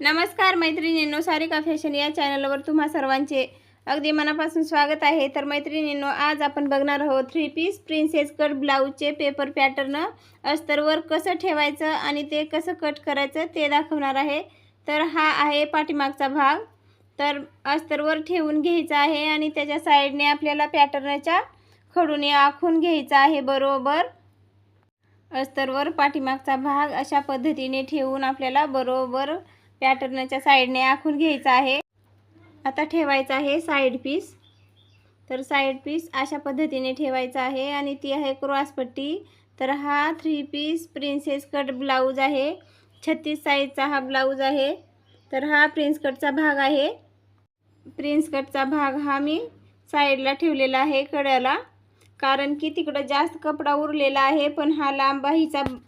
नमस्कार मैत्रिणींनो सारिका फॅशन या चॅनलवर तुम्हा सर्वांचे अगदी मनापासून स्वागत आहे. तर मैत्रिणींनो आज आपण बघणार आहोत थ्री पीस प्रिन्सेस कट ब्लाऊजचे पेपर पॅटर्न अस्तरवर कसं ठेवायचं आणि ते कसं कट करायचं ते दाखवणार आहे. तर हा आहे पाठीमागचा भाग. तर अस्तरवर ठेवून घ्यायचा आहे आणि त्याच्या साईडने आपल्याला पॅटर्नच्या खडूने आखून घ्यायचा आहे बरोबर. अस्तरवर पाठीमागचा भाग अशा पद्धतीने ठेवून आपल्याला बरोबर पॅटर्नच्या साईडने आखून घ्यायचा आहे. आता ठेवायचा आहे साईड पीस. तर साईड पीस अशा पद्धतीने ठेवायचा आहे आणि ती आहे क्रॉसपट्टी तर हा three piece princess cut blouse आहे. छत्तीस साईजचा हा ब्लाऊज आहे. तर हा प्रिन्स कटचा भाग आहे. प्रिन्स कटचा भाग हा मी साईडला ठेवलेला आहे कड्याला. कारण की तिकडं जास्त कपडा उरलेला आहे पण हा लांब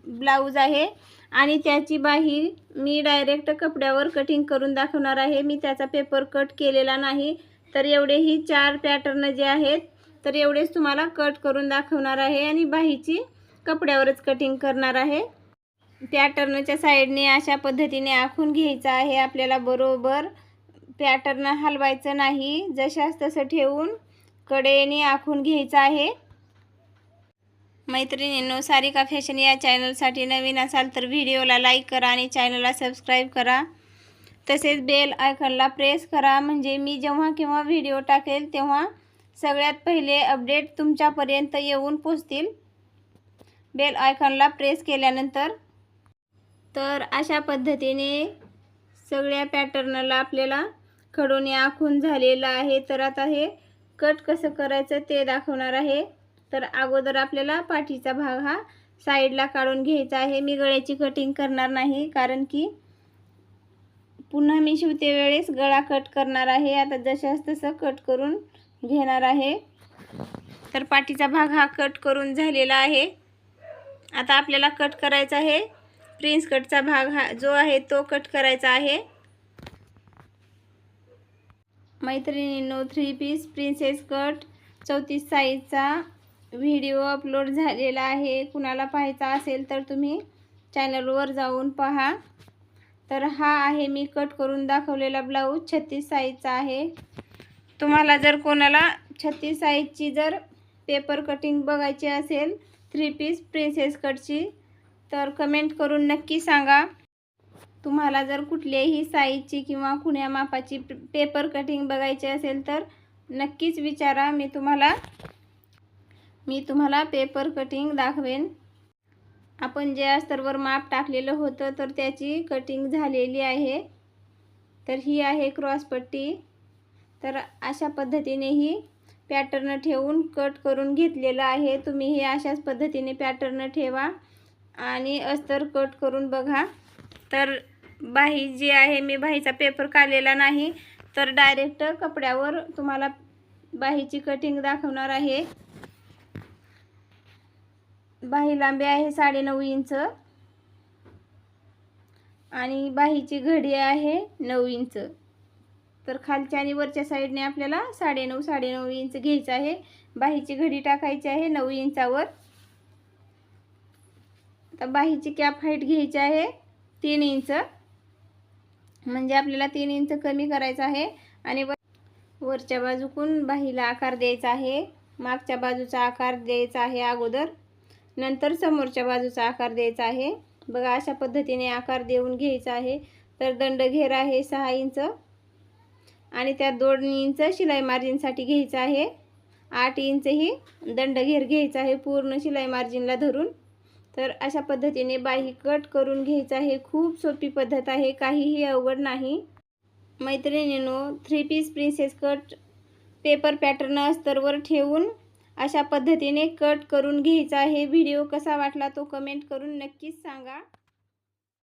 ब्लाऊज आहे. आणि त्याची बाही मी डायरेक्ट कपड्यावर कटिंग करून दाखवणार आहे. मी त्याचा पेपर कट केलेला नाही. तर एवढे ही चार पॅटर्न जे आहेत तर एवढेच तुम्हाला कट करून दाखवणार आहे आणि बाहीची कपड्यावरच कटिंग करणार आहे. पॅटर्नच्या साईडने अशा पद्धतीने आखून घ्यायचं आहे. आपल्याला बरोबर पॅटर्न हलवायचं नाही. जशास तसं ठेवून कडेने आखून घ्यायचं आहे. मैत्रिणींनो सारिका फॅशन या चॅनलसाठी नवीन असाल तर व्हिडिओला लाईक करा आणि चॅनलला सबस्क्राईब करा. तसेच बेल आयकॉनला प्रेस करा. म्हणजे मी जेव्हा केव्हा व्हिडिओ टाकेल तेव्हा सगळ्यात पहिले अपडेट तुमच्यापर्यंत येऊन पोचतील. बेल आयकॉनला प्रेस केल्यानंतर. तर अशा पद्धतीने सगळ्या पॅटर्नला आपल्याला खडून आखून झालेलं आहे. तर आता हे कट कसं करायचं ते दाखवणार आहे. तर अगोदर आपल्याला पाठीचा भाग हा साईडला काढून घ्यायचा आहे. मी गळ्याची कटिंग करणार नाही कारण की पुन्हा मी शिवते वेळेस गळा कट करणार आहे. आता जशास तसं कट करून घेणार आहे. तर पाठीचा भाग हा कट करून झालेला आहे. आता आपल्याला कट करायचा आहे. प्रिन्स कटचा भाग हा जो आहे तो कट करायचा आहे. मैत्रिणींनो थ्री पीस प्रिन्सेस कट चौतीस साईजचा व्हिडिओ अपलोड झालेला आहे. कुणाला पाहायचा असेल तर तुम्ही चॅनलवर जाऊन पहा. तर हा आहे मी कट करून दाखवलेला ब्लाऊज. छत्तीस साईजचा आहे. तुम्हाला जर कोणाला छत्तीस साईजची जर पेपर कटिंग बघायची असेल थ्री पीस प्रिन्सेस कटची तर कमेंट करून नक्की सांगा. तुम्हाला जर कुठल्याही साईजची किंवा कुण्या मापाची पेपर कटिंग बघायची असेल तर नक्कीच विचारा. मी तुम्हाला मी तुम्हाला पेपर कटिंग दाखवेन. आपण ज्या अस्तरवर माप टाकलेलं होतं तर त्याची कटिंग झालेली आहे. तर ही आहे क्रॉसपट्टी तर अशा पद्धतीने ही पॅटर्न ठेवून कट करून घेतलेलं आहे. तुम्ही हे अशाच पद्धतीने पॅटर्न ठेवा आणि अस्तर कट करून बघा. तर बाही जी आहे मी बाहीचा पेपर काढलेला नाही तर डायरेक्ट कपड्यावर तुम्हाला बाहीची कटिंग दाखवणार आहे. बाही लांबी आहे साडेनऊ इंच. आणि बाहीची घडी आहे नऊ इंच. तर खालच्या आणि वरच्या साईडने आपल्याला साडेनऊ साडेनऊ इंच घ्यायचं आहे. बाहीची घडी टाकायची आहे नऊ इंचावर. आता बाहीची कॅप हाईट घ्यायची आहे तीन इंच. म्हणजे आपल्याला तीन इंच कमी करायचं आहे. आणि वर वरच्या बाजूकून बाहीला आकार द्यायचा आहे. मागच्या बाजूचा आकार द्यायचा आहे अगोदर. नंतर समोरच्या बाजूचा आकार द्यायचा आहे. बघा अशा पद्धतीने आकार देऊन घ्यायचा आहे. तर दंडघेर आहे सहा इंच. आणि त्यात दोन इंच शिलाई मार्जिनसाठी घ्यायचं आहे. आठ इंच ही दंडघेर घ्यायचा आहे पूर्ण शिलाई मार्जिनला धरून. तर अशा पद्धतीने बाही कट करून घ्यायचं आहे. खूप सोपी पद्धत आहे. काहीही अवघड नाही. मैत्रिणीनो three piece princess cut paper pattern अस्तरवर ठेवून अशा पद्धतीने कट करून घ्यायचा. आहे व्हिडिओ कसा वाटला तो कमेंट करून नक्कीच सांगा.